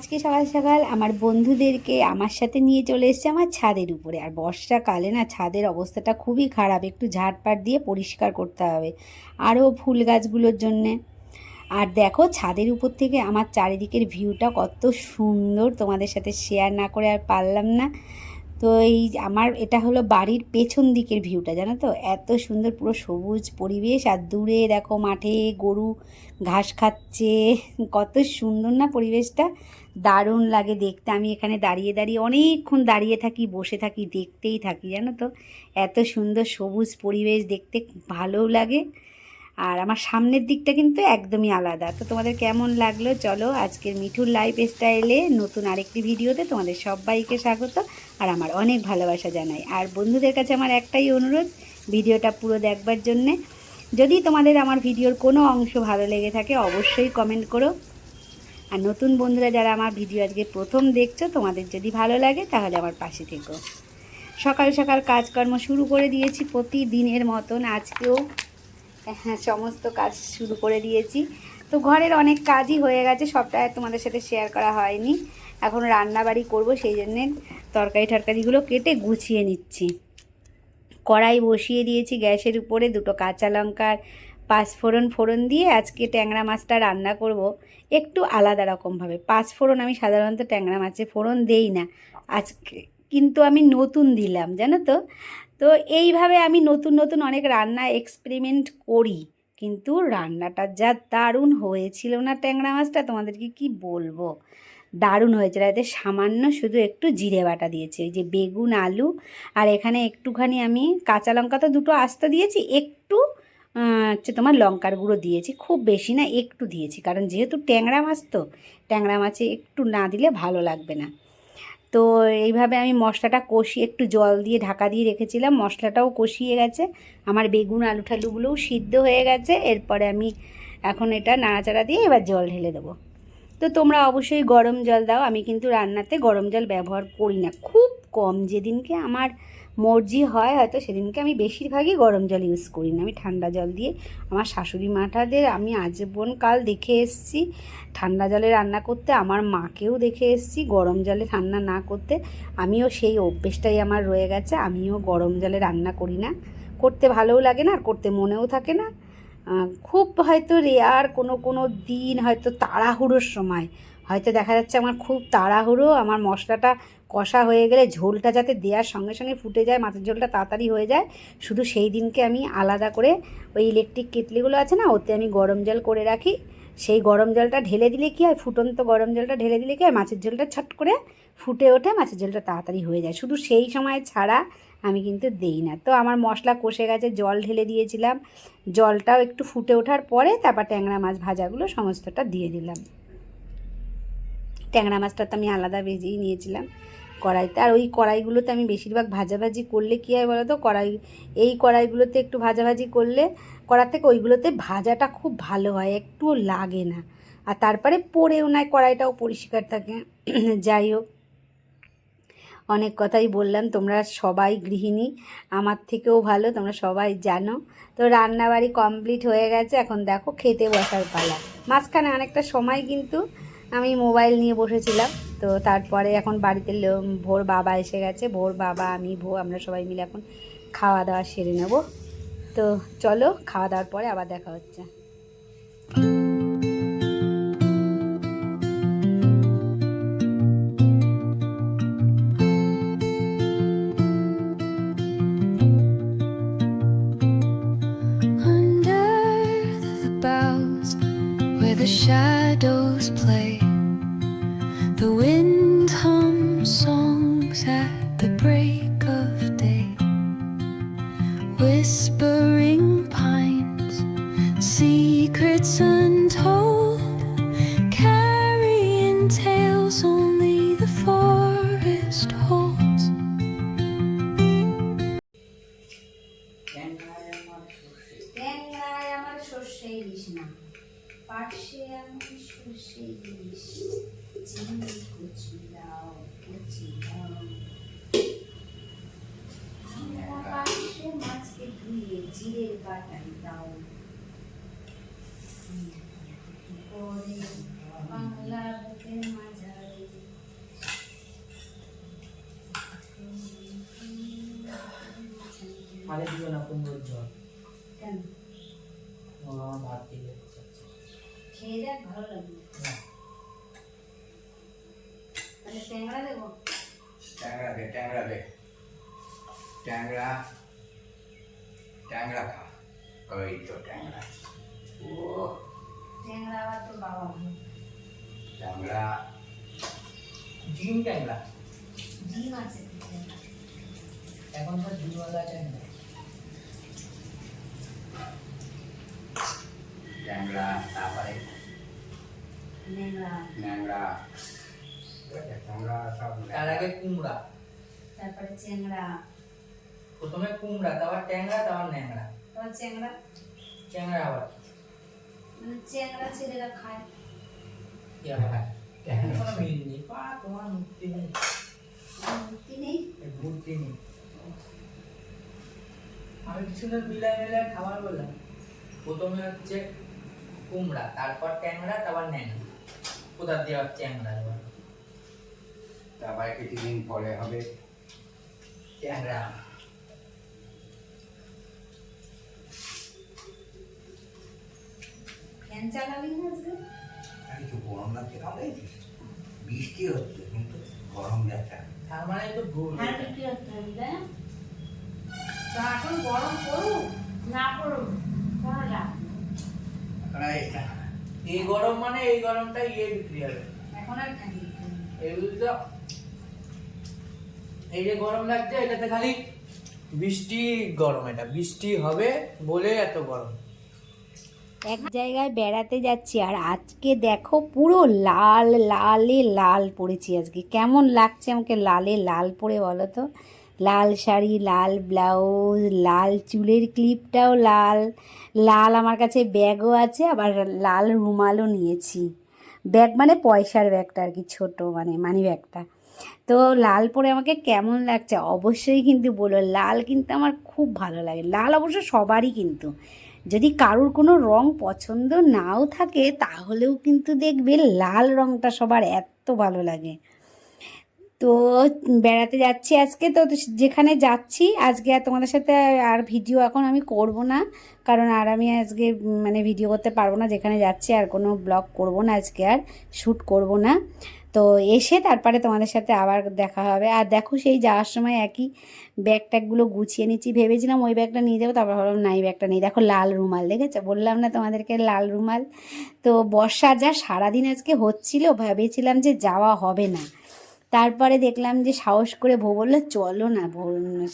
আজকে সকাল সকাল আমার বন্ধুদেরকে আমার সাথে নিয়ে চলে এসেছে আমার ছাদের উপরে। আর বর্ষাকালে না ছাদের অবস্থাটা খুবই খারাপ, একটু ঝাড়পাট দিয়ে পরিষ্কার করতে হবে। আরও ফুল গাছগুলোর জন্যে। আর দেখো ছাদের উপর থেকে আমার চারিদিকের ভিউটা কত সুন্দর, তোমাদের সাথে শেয়ার না করে আর পারলাম না। তো এই আমার এটা হলো বাড়ির পেছন দিকের ভিউটা জানো তো? এত সুন্দর পুরো সবুজ পরিবেশ আর দূরে দেখো মাঠে গরু ঘাস খাচ্ছে, কত সুন্দর না পরিবেশটা? দারুণ লাগে দেখতে। আমি এখানে দাঁড়িয়ে দাঁড়িয়ে অনেকক্ষণ দাঁড়িয়ে থাকি, বসে থাকি, দেখতেই থাকি, জানো তো? এত সুন্দর সবুজ পরিবেশ দেখতে ভালোও লাগে। আর আমার সামনের দিকটা কিন্তু একদমই আলাদা। তো তোমাদের কেমন লাগল? চলো আজকের মিঠুর লাইফ স্টাইলে নতুন আরেকটি ভিডিওতে তোমাদের সবাইকে স্বাগত আর আমার অনেক ভালোবাসা জানাই। আর বন্ধুদের কাছে আমার একটাই অনুরোধ, ভিডিওটা পুরো দেখবার জন্যে। যদি তোমাদের আমার ভিডিওর কোনো অংশ ভালো লেগে থাকে অবশ্যই কমেন্ট করো। আর নতুন বন্ধুরা যারা আমার ভিডিও আজকে প্রথম দেখছ, তোমাদের যদি ভালো লাগে তাহলে আমার পাশে থেকো। সকাল সকাল কাজকর্ম শুরু করে দিয়েছি প্রতিদিনের মতন। আজকেও সমস্ত কাজ শুরু করে দিয়েছি। তো ঘরের অনেক কাজই হয়ে গেছে, সবটা তোমাদের সাথে শেয়ার করা হয়নি। এখন রান্নাবাড়ি করব, সেই জন্যে তরকারি টরকারিগুলো কেটে গুছিয়ে নিচ্ছি। কড়াই বসিয়ে দিয়েছি গ্যাসের উপরে, দুটো কাঁচা লঙ্কার পাঁচফোড়ন ফোড়ন দিয়ে আজকে ট্যাংরা মাছটা রান্না করব। একটু আলাদা রকমভাবে, পাঁচফোড়ন আমি সাধারণত ট্যাংরা মাছে ফোড়ন দেই না। আজকে কিন্তু আমি নতুন দিলাম, জানো তো? তো এইভাবে আমি নতুন নতুন অনেক রান্না এক্সপেরিমেন্ট করি। কিন্তু রান্নাটা যা দারুণ হয়েছিল না ট্যাংরা মাছটা? তোমাদেরকে কি বলব? দারুণ হয়েছিল। এতে সামান্য শুধু একটু জিরে বাটা দিয়েছি। ওই যে বেগুন, আলু আর এখানে একটুখানি আমি কাঁচা লঙ্কা তো দুটো আস্ত দিয়েছি। একটু হচ্ছে তোমার লঙ্কার গুঁড়ো দিয়েছি। খুব বেশি না, একটু দিয়েছি। কারণ যেহেতু ট্যাংরা মাছ তো, ট্যাংরা মাছে একটু না দিলে ভালো লাগবে না। তো এইভাবে আমি মশলাটা কষিয়ে একটু জল দিয়ে ঢাকা দিয়ে রেখেছিলাম, মশলাটাও কষিয়ে গেছে। আমার বেগুন, আলু ঠালুগুলোও সিদ্ধ হয়ে গেছে। এরপরে আমি এখন এটা নাড়াচাড়া দিয়ে এবার জল ঢেলে দেবো। তো তোমরা অবশ্যই গরম জল দাও। আমি কিন্তু রান্নাতে গরম জল ব্যবহার করি না। খুব কম। যেদিনকে আমার মর্জি হয়, হয়তো সেদিনকে আমি বেশিরভাগই গরম জল ইউজ করি না আমি ঠান্ডা জল দিয়ে আমার শাশুড়ি মাঠাদের আমি আজীবন কাল দেখে এসছি। ঠান্ডা জলে রান্না করতে আমার মাকেও দেখে এসেছি। গরম জলে রান্না না করতে আমিও সেই অভ্যেসটাই আমার রয়ে গেছে। আমিও গরম জলে রান্না করি না। করতে ভালোও লাগে না, আর করতে মনেও থাকে না। খুব হয়তো রেয়ার কোনো কোনো দিন হয়তো তাড়াহুড়োর সময় হয়তো দেখা যাচ্ছে আমার খুব তাড়াহুড়ো, আমার মশলাটা কষা হয়ে গেলে ঝোলটা যাতে দেওয়ার সঙ্গে সঙ্গে ফুটে যায়, মাছের ঝোলটা তাড়াতাড়ি হয়ে যায়, শুধু সেই দিনকে আমি আলাদা করে ওই ইলেকট্রিক কেটলিগুলো আছে না, ওতে আমি গরম জল করে রাখি, সেই গরম জলটা ঢেলে দিলে কি হয়, ফুটন্ত গরম জলটা ঢেলে দিলে কি হয়, মাছের ঝোলটা ছট করে ফুটে ওঠে, মাছের ঝোলটা তাড়াতাড়ি হয়ে যায়, শুধু সেই সময় ছাড়া আমি কিন্তু দেই না। তো আমার মশলা কষে গেছে, জল ঢেলে দিয়েছিলাম, জলটাও একটু ফুটে ওঠার পরে তারপর ট্যাংরা মাছ ভাজাগুলো সমস্তটা দিয়ে দিলাম। ট্যাংরা মাছটা তো আমি আলাদা ভেজেই নিয়েছিলাম কড়াইতে। আর ওই কড়াইগুলোতে আমি বেশিরভাগ ভাজাভাজি করলে কী হয় বলো তো কড়াই, এই কড়াইগুলোতে একটু ভাজাভাজি করলে কড়া থেকে ওইগুলোতে ভাজাটা খুব ভালো হয়, একটুও লাগে না। আর তারপরে পরেও নয়, কড়াইটাও পরিষ্কার থাকে। যাই হোক, অনেক কথাই বললাম। তোমরা সবাই গৃহিণী, আমার থেকেও ভালো, তোমরা সবাই জানো। তো রান্নাবাড়ি কমপ্লিট হয়ে গেছে। এখন দেখো খেতে বসার পালা। মাঝখানে অনেকটা সময় কিন্তু আমি মোবাইল নিয়ে বসেছিলাম তো তারপরে এখন বাড়িতে ভোর বাবা এসে গেছে ভোর বাবা আমি ভো আমরা সবাই মিলে এখন খাওয়া দাওয়া সেরে নেব। তো চলো খাওয়া দাওয়ার পরে আবার দেখা হচ্ছে। Shadows play, secrets untold, carrying tales only the forest holds. আমরা পার্শে মাছকে ধুয়ে জিরের বাটাই আরে দিও না কুমড়োর জল? কেন? ও আমার ভাত খেয়ে দেখ ভালো লাগবে। তাহলে ট্যাংরা দেবো? ট্যাংরা দে ট্যাংরা দে। ট্যাংরা ট্যাংরা খা। ওই তো ট্যাংরা। ও। ট্যাংরা আবার তোর বাবা ভালো ট্যাংরা। ডিম ট্যাংরা? ডিম আছে এখন সব ডিমওয়ালা ট্যাংরা ট্যাংরা তারপরে? ন্যাংরা ন্যাংরা ঠিক আছে, ট্যাংরা সব তার আগে কুমড়া। তারপরে চ্যাংরা প্রথমে কুমড়া তারপর ট্যাংরা তারপর ন্যাংরা তারপর চ্যাংরা ট্যাংরা আবার মানে ছেলেরা খায়। কি কোনো মিল নেই। পা তোমার মূর্তি নেই। মূর্তি নেই? আমি কিছু না মিলাই মিলাই খাবার বললাম। প্রথমে হচ্ছে কুমড়া তারপর ট্যাংরা তারপর ন্যাংরা। কোথা দিয়ে আবার ট্যাংরা এবার তারপরে কিছুদিন পরে হবে ট্যাংরা। ফ্যান চালাবি না কিছু গরম লাগছে না বৃষ্টি হচ্ছে কিন্তু গরম যাচ্ছে তার মানে তো ভুল হ্যাঁ বিক্রি করতে না? চা এখন গরম করুক না করুক এই গরম মানে এই গরমটা ইয়ে বিক্রি হবে। এখন আর কেন বিক্রি হবে? এগুলো তো? এই যে গরম লাগছে এটাতে খালি বৃষ্টি গরম এটা। বৃষ্টি হবে বলে এত গরম। এক জায়গায় বেড়াতে যাচ্ছি আর আজকে দেখো পুরো লাল লালে লাল পরেছি আজকে। কেমন লাগছে আমাকে লালে লাল পরে বলো তো? লাল শাড়ি, লাল ব্লাউজ, লাল চুলের ক্লিপটাও লাল। লাল আমার কাছে ব্যাগও আছে, আবার লাল রুমালও নিয়েছি। ব্যাগ মানে পয়সার ব্যাগটা আর কি, ছোটো মানে মানি ব্যাগটা। তো লাল পরে আমাকে কেমন লাগছে? অবশ্যই কিন্তু বলো, লাল কিন্তু আমার খুব ভালো লাগে। লাল অবশ্য সবারই কিন্তু। যদি কারোর কোনো রং পছন্দ নাও থাকে, তাহলেও কিন্তু দেখবে লাল রংটা সবার এত ভালো লাগে। তো বেড়াতে যাচ্ছি আজকে। তো যেখানে যাচ্ছি, আজকে আর তোমাদের সাথে আর ভিডিও এখন আমি করব না, কারণ আর আমি আজকে মানে ভিডিও করতে পারব না। যেখানে যাচ্ছি আর কোনো ব্লগ করব না আজকে আর শ্যুট করব না। তো এসে তারপরে তোমাদের সাথে আবার দেখা হবে। আর দেখো সেই যাওয়ার সময় একই ব্যাগ ট্যাগগুলো গুছিয়ে নিচ্ছি। ভেবেছিলাম ওই ব্যাগটা নিয়ে যাব, তারপর ভাবলাম না, এই ব্যাগটা নিয়ে দেখো লাল রুমাল, দেখেছ? বললাম না তোমাদেরকে লাল রুমাল। তো বর্ষা যা সারাদিন আজকে হচ্ছিল, ভেবেছিলাম যে যাওয়া হবে না। তারপরে দেখলাম যে সাহস করে বউ বলল, চলো না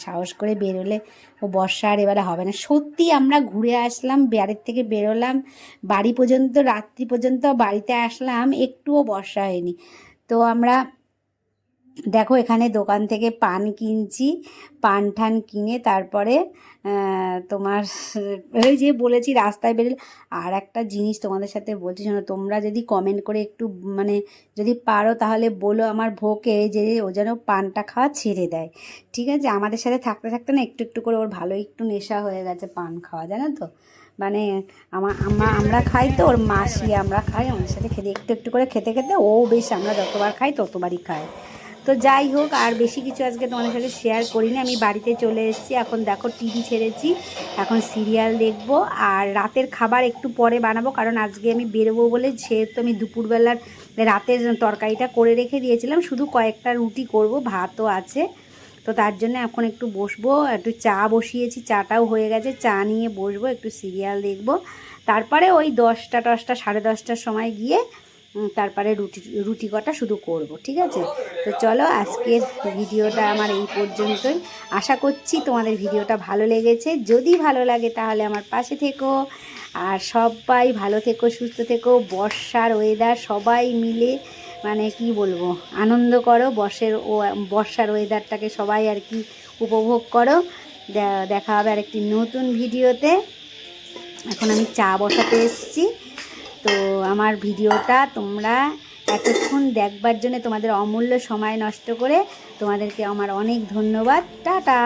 সাহস করে বেরোলে ও বর্ষা আর এবারে হবে না। সত্যি আমরা ঘুরে আসলাম, বাড়ির থেকে বেরোলাম, বাড়ি পর্যন্ত, রাত্রি পর্যন্ত বাড়িতে আসলাম, একটুও বর্ষা হয়নি। তো আমরা দেখো এখানে দোকান থেকে পান কিনছি, পান ঠান কিনে তারপরে তোমার ওই যে বলেছি রাস্তায় বেরোলে আর একটা জিনিস তোমাদের সাথে বলছি, শোনো, তোমরা যদি কমেন্ট করে একটু মানে যদি পারো তাহলে বলো আমার ভোকে যে ও যেন পানটা খাওয়া ছেড়ে দেয়। ঠিক আছে? আমাদের সাথে থাকতে থাকতে না একটু একটু করে ওর ভালো একটু নেশা হয়ে গেছে পান খাওয়া, জানো তো? মানে আমা আমা, আমরা খাই তো, ওর মাসি আমরা খাই, আমাদের সাথে খেতে একটু একটু করে খেতে খেতে ও বেশ আমরা যতবার খাই ততবারই খায়। তো যাই হোক, আর বেশি কিছু আজকে তোমাদের সাথে শেয়ার করিনি। আমি বাড়িতে চলে এসেছি, এখন দেখো টিভি ছেড়েছি, এখন সিরিয়াল দেখব, আর রাতের খাবার একটু পরে বানাবো, কারণ আজকে আমি বেরোবো বলে যেহেতু আমি দুপুরবেলার রাতের তরকারিটা করে রেখে দিয়েছিলাম, শুধু কয়েকটা রুটি করব, ভাতও আছে। তো তার জন্য এখন একটু বসবো, একটু চা বসিয়েছি, চাটাও হয়ে গেছে, চা নিয়ে বসবো, একটু সিরিয়াল দেখব। তারপরে ওই দশটা টশটা সাড়ে দশটার সময় গিয়ে তারপরে রুটি রুটি কটা শুধু করব, ঠিক আছে? তো চলো, আজকের ভিডিওটা আমার এই পর্যন্তই। আশা করছি তোমাদের ভিডিওটা ভালো লেগেছে। যদি ভালো লাগে তাহলে আমার পাশে থেকো। আর সবাই ভালো থেকো, সুস্থ থেকো। বর্ষার ওয়েদার সবাই মিলে মানে কি বলব, আনন্দ করো। বর্ষের ও, বর্ষার ওয়েদারটাকে সবাই আর কি উপভোগ করো। দেখা হবে আর একটি নতুন ভিডিওতে। এখন আমি চা বসাতে এসেছি। তো আমার ভিডিওটা তোমরা এতক্ষণ দেখবার জন্য তোমাদের অমূল্য সময় নষ্ট করে তোমাদেরকে আমার অনেক ধন্যবাদ। টাটা!